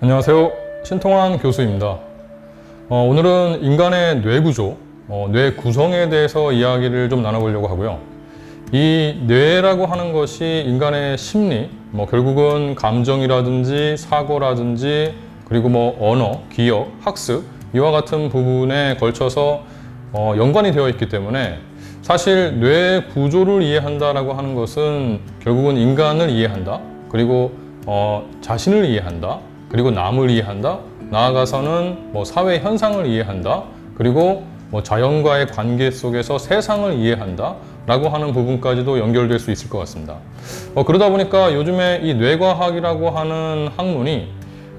안녕하세요. 신통환 교수입니다. 어, 오늘은 인간의 뇌 구조, 어, 뇌 구성에 대해서 이야기를 좀 나눠보려고 하고요. 이 뇌라고 하는 것이 인간의 심리, 뭐 결국은 감정이라든지 사고라든지 그리고 뭐 언어, 기억, 학습 이와 같은 부분에 걸쳐서 어, 연관이 되어 있기 때문에 사실 뇌 구조를 이해한다라고 하는 것은 결국은 인간을 이해한다. 그리고 어, 자신을 이해한다. 그리고 남을 이해한다. 나아가서는 뭐 사회 현상을 이해한다. 그리고 뭐 자연과의 관계 속에서 세상을 이해한다. 라고 하는 부분까지도 연결될 수 있을 것 같습니다. 어, 그러다 보니까 요즘에 이 뇌과학이라고 하는 학문이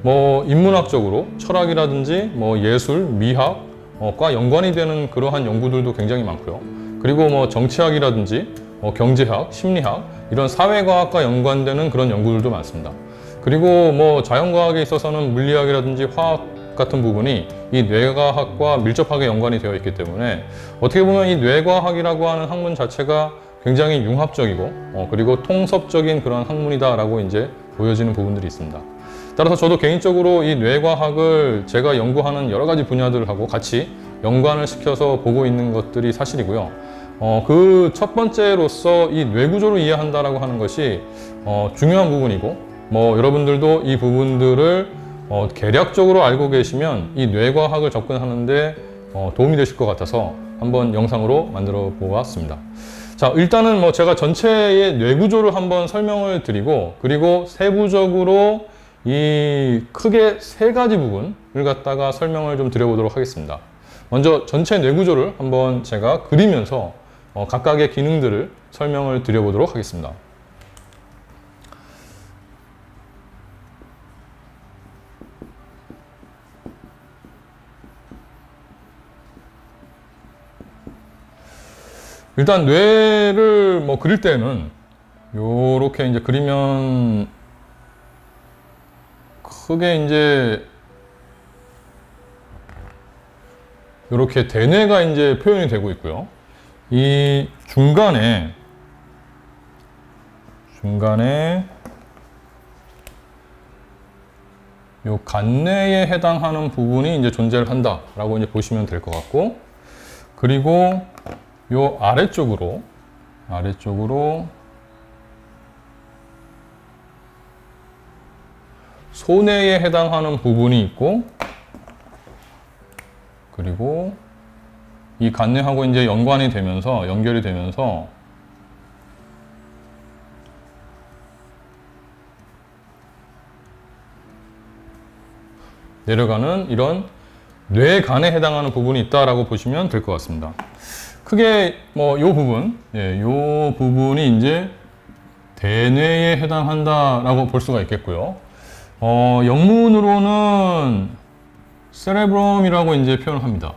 뭐 인문학적으로 철학이라든지 뭐 예술, 미학과 연관이 되는 그러한 연구들도 굉장히 많고요. 그리고 뭐 정치학이라든지 뭐 경제학, 심리학 이런 사회과학과 연관되는 그런 연구들도 많습니다. 그리고 뭐 자연과학에 있어서는 물리학이라든지 화학 같은 부분이 이 뇌과학과 밀접하게 연관이 되어 있기 때문에 어떻게 보면 이 뇌과학이라고 하는 학문 자체가 굉장히 융합적이고 어, 그리고 통섭적인 그런 학문이다라고 이제 보여지는 부분들이 있습니다. 따라서 저도 개인적으로 이 뇌과학을 제가 연구하는 여러 가지 분야들하고 같이 연관을 시켜서 보고 있는 것들이 사실이고요. 어, 그 첫 번째로서 이 뇌구조를 이해한다라고 하는 것이 어, 중요한 부분이고 뭐 여러분들도 이 부분들을 어, 개략적으로 알고 계시면 이 뇌과학을 접근하는데 어, 도움이 되실 것 같아서 한번 영상으로 만들어 보았습니다. 자, 일단은 뭐 제가 전체의 뇌구조를 한번 설명을 드리고 그리고 세부적으로 이 크게 세 가지 부분을 갖다가 설명을 좀 드려보도록 하겠습니다. 먼저 전체 뇌구조를 한번 제가 그리면서 어, 각각의 기능들을 설명을 드려보도록 하겠습니다. 일단 뇌를 뭐 그릴 때는 요렇게 이제 그리면 크게 이제 요렇게 대뇌가 이제 표현이 되고 있고요. 이 중간에 중간에 요 간뇌에 해당하는 부분이 이제 존재를 한다라고 이제 보시면 될 것 같고 그리고 요 아래쪽으로 아래쪽으로 손해에 해당하는 부분이 있고 그리고 이 간뇌하고 이제 연관이 되면서 연결이 되면서 내려가는 이런 뇌간에 해당하는 부분이 있다라고 보시면 될 것 같습니다. 크게 뭐 요 부분, 예, 요 부분이 이제 대뇌에 해당한다라고 볼 수가 있겠고요. 어, 영문으로는 세레브럼이라고 이제 표현을 합니다.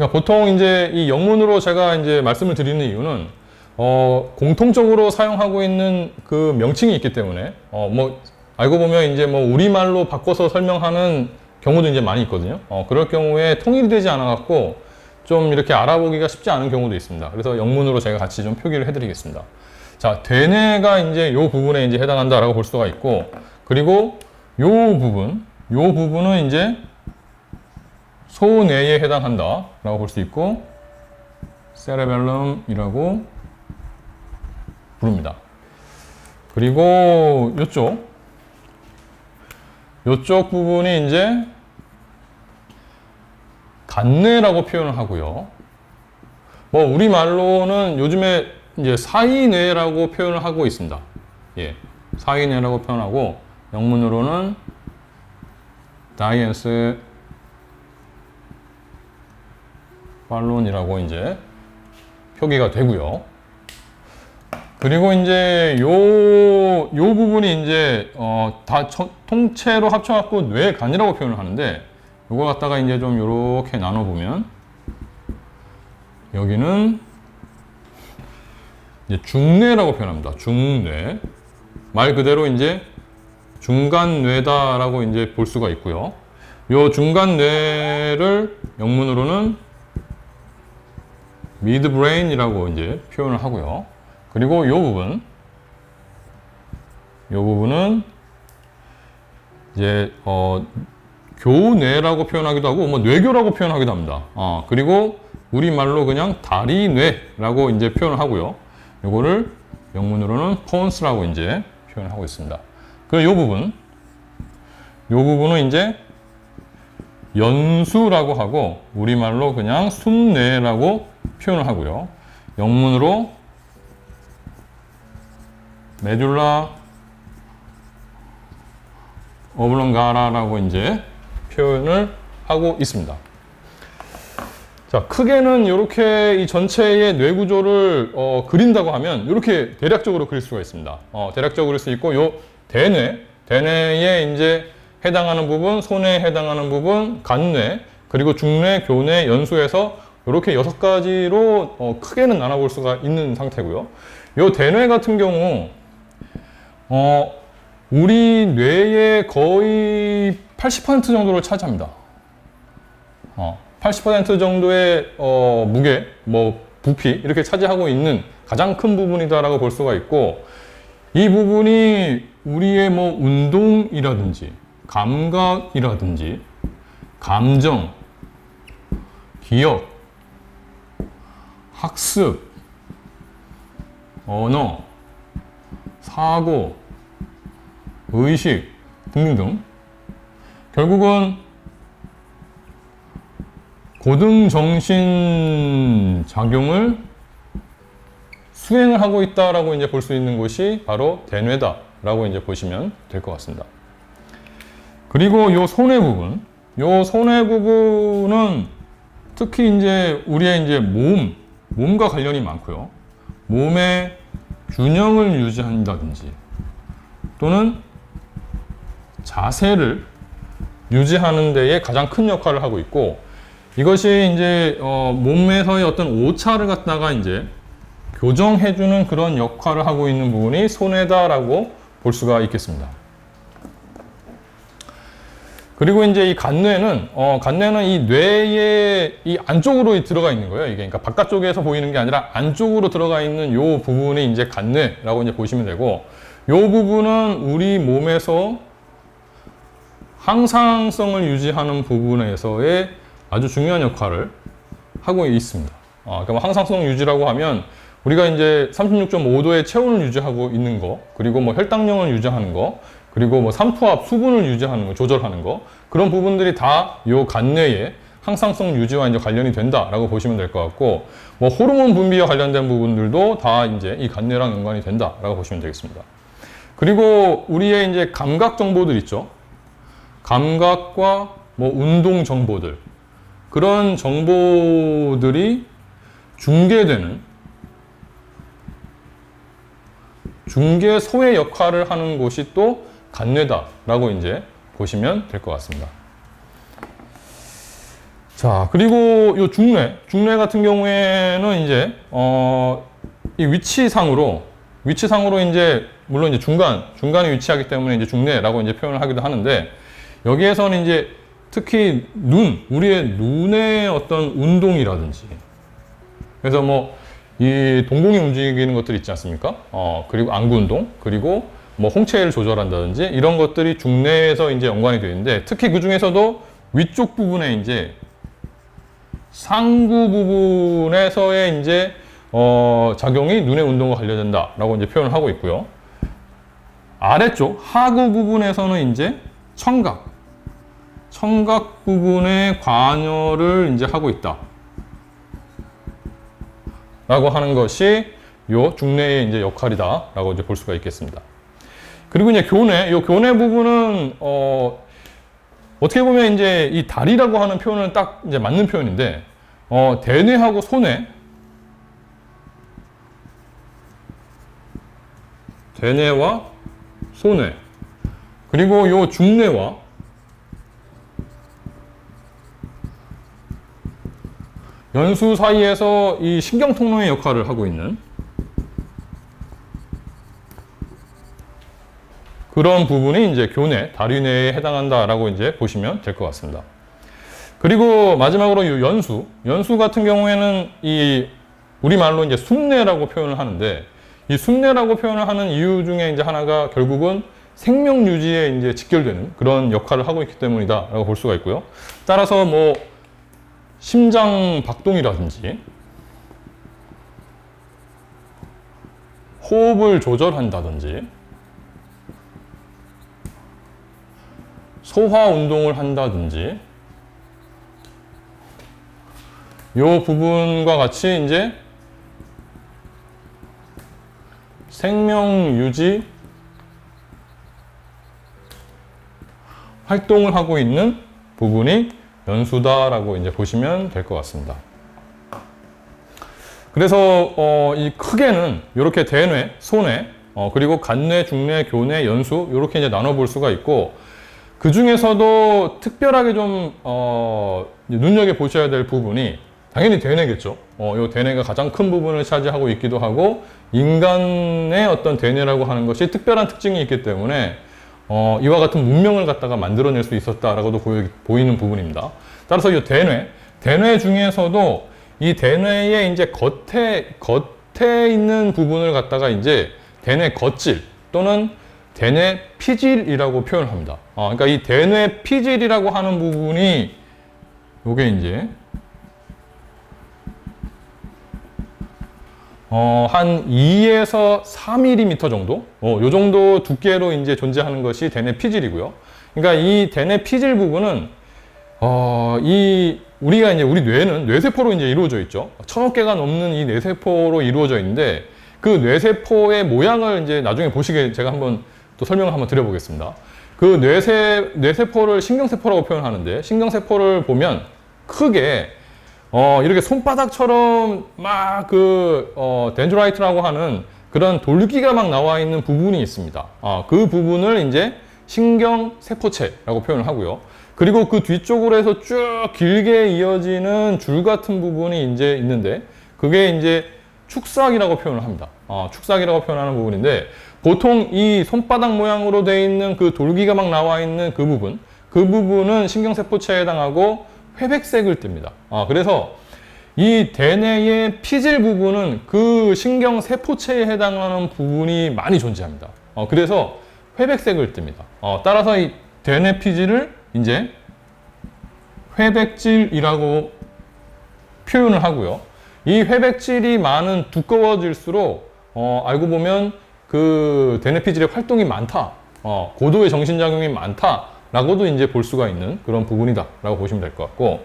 그러니까 보통 이제 이 영문으로 제가 이제 말씀을 드리는 이유는 어, 공통적으로 사용하고 있는 그 명칭이 있기 때문에 어, 뭐 알고 보면 이제 뭐 우리말로 바꿔서 설명하는 경우도 이제 많이 있거든요. 어, 그럴 경우에 통일이 되지 않아 갖고 좀 이렇게 알아보기가 쉽지 않은 경우도 있습니다. 그래서 영문으로 제가 같이 좀 표기를 해드리겠습니다. 자, 대뇌가 이제 요 부분에 이제 해당한다라고 볼 수가 있고, 그리고 요 부분, 요 부분은 이제 소뇌에 해당한다 라고 볼 수 있고, 세레벨럼이라고 부릅니다. 그리고 요쪽, 요쪽 부분이 이제 간뇌라고 표현을 하고요. 뭐 우리말로는 요즘에 이제 사이뇌라고 표현을 하고 있습니다. 예. 사이뇌라고 표현하고 영문으로는 다이언스 발론이라고 이제 표기가 되고요. 그리고 이제 요, 요 부분이 이제, 어, 다 저- 통째로 합쳐갖고 뇌간이라고 표현을 하는데, 요거 갖다가 이제 좀 요렇게 나눠보면, 여기는 이제 중뇌라고 표현합니다. 중뇌. 말 그대로 이제 중간뇌다라고 이제 볼 수가 있고요. 요 중간뇌를 영문으로는 midbrain이라고 이제 표현을 하고요. 그리고 이 부분, 이 부분은 이제 어, 교뇌라고 표현하기도 하고 뭐 뇌교라고 표현하기도 합니다. 어, 그리고 우리 말로 그냥 다리뇌라고 이제 표현을 하고요. 이거를 영문으로는 폰스라고 이제 표현을 하고 있습니다. 그리고 이 부분, 이 부분은 이제 연수라고 하고 우리말로 그냥 순뇌라고 표현을 하고요. 영문으로 메듈라 어블렁가라라고 이제 표현을 하고 있습니다. 자, 크게는 이렇게 이 전체의 뇌 구조를 어, 그린다고 하면 이렇게 대략적으로 그릴 수가 있습니다. 어, 대략적으로 수 있고 요 대뇌, 대뇌에 이제 해당하는 부분, 손에 해당하는 부분, 간뇌, 그리고 중뇌, 교뇌, 연수에서 이렇게 여섯 가지로 어, 크게는 나눠볼 수가 있는 상태고요. 요 대뇌 같은 경우 어, 우리 뇌의 거의 80% 정도를 차지합니다. 어, 80% 정도의 어, 무게, 뭐 부피 이렇게 차지하고 있는 가장 큰 부분이다라고 볼 수가 있고 이 부분이 우리의 뭐 운동이라든지 감각이라든지 감정, 기억, 학습, 언어, 사고, 의식 등등등 결국은 고등정신 작용을 수행을 하고 있다라고 이제 볼 수 있는 곳이 바로 대뇌다라고 이제 보시면 될 것 같습니다. 그리고 요 손해 부분, 요 손해 부분은 특히 이제 우리의 이제 몸, 몸과 관련이 많고요. 몸의 균형을 유지한다든지 또는 자세를 유지하는 데에 가장 큰 역할을 하고 있고 이것이 이제 어, 몸에서의 어떤 오차를 갖다가 이제 교정해주는 그런 역할을 하고 있는 부분이 손해다라고 볼 수가 있겠습니다. 그리고 이제 이 간뇌는 어, 간뇌는 이 뇌의 이 안쪽으로 들어가 있는 거예요. 이게 그러니까 바깥쪽에서 보이는 게 아니라 안쪽으로 들어가 있는 요 부분이 이제 간뇌라고 이제 보시면 되고 요 부분은 우리 몸에서 항상성을 유지하는 부분에서의 아주 중요한 역할을 하고 있습니다. 아, 그러니까 항상성 유지라고 하면 우리가 이제 36.5도의 체온을 유지하고 있는 거, 그리고 뭐 혈당량을 유지하는 거, 그리고 뭐 삼투압 수분을 유지하는 거, 조절하는 거, 그런 부분들이 다 요 간뇌의 항상성 유지와 이제 관련이 된다라고 보시면 될 것 같고, 뭐 호르몬 분비와 관련된 부분들도 다 이제 이 간뇌랑 연관이 된다라고 보시면 되겠습니다. 그리고 우리의 이제 감각 정보들 있죠. 감각과 뭐 운동 정보들 그런 정보들이 중계되는 중개소의 역할을 하는 곳이 또 간뇌다 라고 이제 보시면 될 것 같습니다. 자, 그리고 이 중뇌, 중뇌 같은 경우에는 이제 어, 이 위치상으로 위치상으로 이제 물론 이제 중간 중간에 위치하기 때문에 이제 중뇌라고 이제 표현을 하기도 하는데 여기에서는 이제 특히 눈, 우리의 눈의 어떤 운동이라든지 그래서 뭐 이 동공이 움직이는 것들 있지 않습니까? 어, 그리고 안구 운동, 그리고 뭐 홍채를 조절한다든지 이런 것들이 중뇌에서 이제 연관이 되어 있는데 특히 그 중에서도 위쪽 부분에 이제 상부 부분에서의 이제 어, 작용이 눈의 운동과 관련된다라고 이제 표현을 하고 있고요. 아래쪽 하구 부분에서는 이제 청각, 청각 부분에 관여를 이제 하고 있다. 라고 하는 것이 요 중뇌의 이제 역할이다라고 이제 볼 수가 있겠습니다. 그리고 이제 교뇌, 요 교뇌 부분은 어 어떻게 보면 이제 이 다리라고 하는 표현은 딱 이제 맞는 표현인데 어 대뇌하고 소뇌. 대뇌와 소뇌. 그리고 요 중뇌와 연수 사이에서 이 신경 통로의 역할을 하고 있는 그런 부분이 이제 교뇌, 다리뇌에 해당한다라고 이제 보시면 될 것 같습니다. 그리고 마지막으로 이 연수, 연수 같은 경우에는 이 우리말로 이제 순뇌라고 표현을 하는데 이 순뇌라고 표현을 하는 이유 중에 이제 하나가 결국은 생명 유지에 이제 직결되는 그런 역할을 하고 있기 때문이다라고 볼 수가 있고요. 따라서 뭐 심장 박동이라든지 호흡을 조절한다든지 소화 운동을 한다든지 요 부분과 같이 이제 생명 유지 활동을 하고 있는 부분이 연수다라고 이제 보시면 될 것 같습니다. 그래서 어, 이 크게는 이렇게 대뇌, 소뇌, 어, 그리고 간뇌, 중뇌, 교뇌, 연수 이렇게 이제 나눠 볼 수가 있고 그 중에서도 특별하게 좀 어, 눈여겨 보셔야 될 부분이 당연히 대뇌겠죠. 어, 요 대뇌가 가장 큰 부분을 차지하고 있기도 하고 인간의 어떤 대뇌라고 하는 것이 특별한 특징이 있기 때문에 어, 이와 같은 문명을 갖다가 만들어낼 수 있었다라고도 보이, 보이는 부분입니다. 따라서 이 대뇌, 대뇌 중에서도 이 대뇌의 이제 겉에 겉에 있는 부분을 갖다가 이제 대뇌 겉질 또는 대뇌 피질이라고 표현을 합니다. 어, 그러니까 이 대뇌 피질이라고 하는 부분이 요게 이제 어, 한 2에서 4mm 정도? 어, 요 정도 두께로 이제 존재하는 것이 대뇌 피질이고요. 그러니까 이 대뇌 피질 부분은 어, 이 우리가 이제 우리 뇌는 뇌세포로 이제 이루어져 있죠. 천억 개가 넘는 이 뇌세포로 이루어져 있는데 그 뇌세포의 모양을 이제 나중에 보시게 제가 한번 또 설명을 한번 드려보겠습니다. 그 뇌세 뇌세포를 신경세포라고 표현하는데 신경세포를 보면 크게 어, 이렇게 손바닥처럼 막 그, 어, 덴드라이트라고 하는 그런 돌기가 막 나와 있는 부분이 있습니다. 어, 그 부분을 이제 신경세포체라고 표현을 하고요. 그리고 그 뒤쪽으로 해서 쭉 길게 이어지는 줄 같은 부분이 이제 있는데 그게 이제 축삭이라고 표현을 합니다. 어, 축삭이라고 표현하는 부분인데 보통 이 손바닥 모양으로 되어 있는 그 돌기가 막 나와 있는 그 부분 그 부분은 신경세포체에 해당하고 회백색을 띱니다. 아, 그래서 이 대뇌의 피질 부분은 그 신경세포체에 해당하는 부분이 많이 존재합니다. 어, 그래서 회백색을 띱니다. 어, 따라서 이 대뇌 피질을 이제 회백질이라고 표현을 하고요. 이 회백질이 많은 두꺼워질수록 어, 알고 보면 그 대뇌 피질의 활동이 많다. 어, 고도의 정신작용이 많다. 라고도 이제 볼 수가 있는 그런 부분이다 라고 보시면 될 것 같고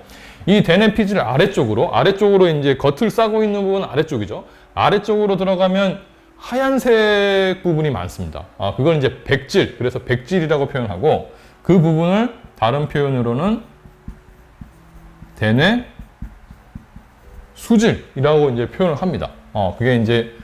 이 대뇌 피질 아래쪽으로 아래쪽으로 이제 겉을 싸고 있는 부분은 아래쪽이죠 아래쪽으로 들어가면 하얀색 부분이 많습니다 아 그걸 이제 백질 그래서 백질이라고 표현하고 그 부분을 다른 표현으로는 대뇌 수질이라고 이제 표현을 합니다 어 그게 이제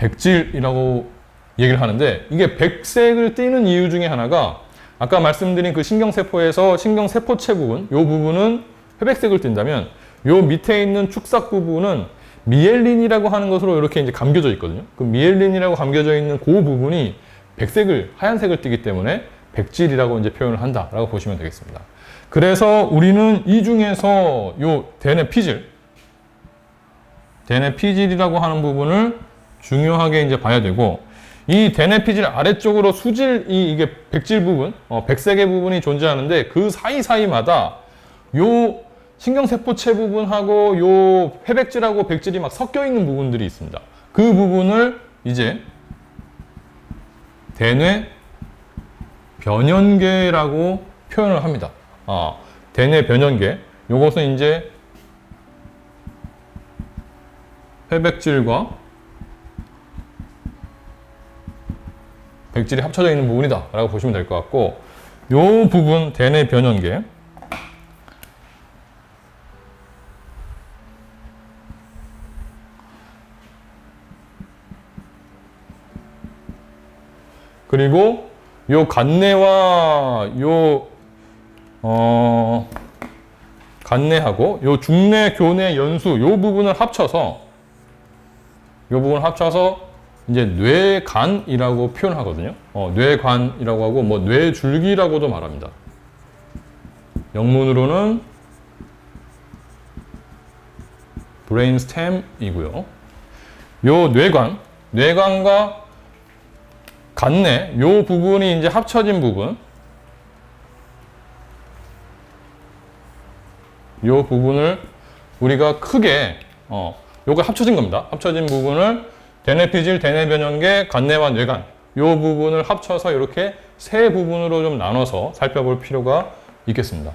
백질이라고 얘기를 하는데 이게 백색을 띠는 이유 중에 하나가 아까 말씀드린 그 신경세포에서 신경세포체 부분, 요 부분은 회백색을 띈다면 요 밑에 있는 축삭 부분은 미엘린이라고 하는 것으로 이렇게 이제 감겨져 있거든요. 그 미엘린이라고 감겨져 있는 그 부분이 백색을, 하얀색을 띠기 때문에 백질이라고 이제 표현을 한다라고 보시면 되겠습니다. 그래서 우리는 이 중에서 요 대뇌 피질, 대뇌 피질이라고 하는 부분을 중요하게 이제 봐야 되고 이 대뇌 피질 아래쪽으로 수질 이 이게 백질 부분, 어, 백색의 부분이 존재하는데 그 사이 사이마다 요 신경세포체 부분하고 요 회백질하고 백질이 막 섞여 있는 부분들이 있습니다. 그 부분을 이제 대뇌 변연계라고 표현을 합니다. 아, 대뇌 변연계. 요것은 이제 회백질과 백질이 합쳐져 있는 부분이다 라고 보시면 될 것 같고 요 부분 대뇌 변연계. 그리고 요 간내와 요 어, 간내하고 요 중내 교내 연수 요 부분을 합쳐서 요 부분을 합쳐서 이제 뇌간이라고 표현하거든요. 어, 뇌간이라고 하고 뭐 뇌줄기라고도 말합니다. 영문으로는 브레인스템이고요. 요 뇌관, 뇌관과 간내, 요 부분이 이제 합쳐진 부분. 요 부분을 우리가 크게 어, 요거 합쳐진 겁니다. 합쳐진 부분을 대뇌피질, 대뇌변연계, 간내와 뇌관 요 부분을 합쳐서 이렇게 세 부분으로 좀 나눠서 살펴볼 필요가 있겠습니다.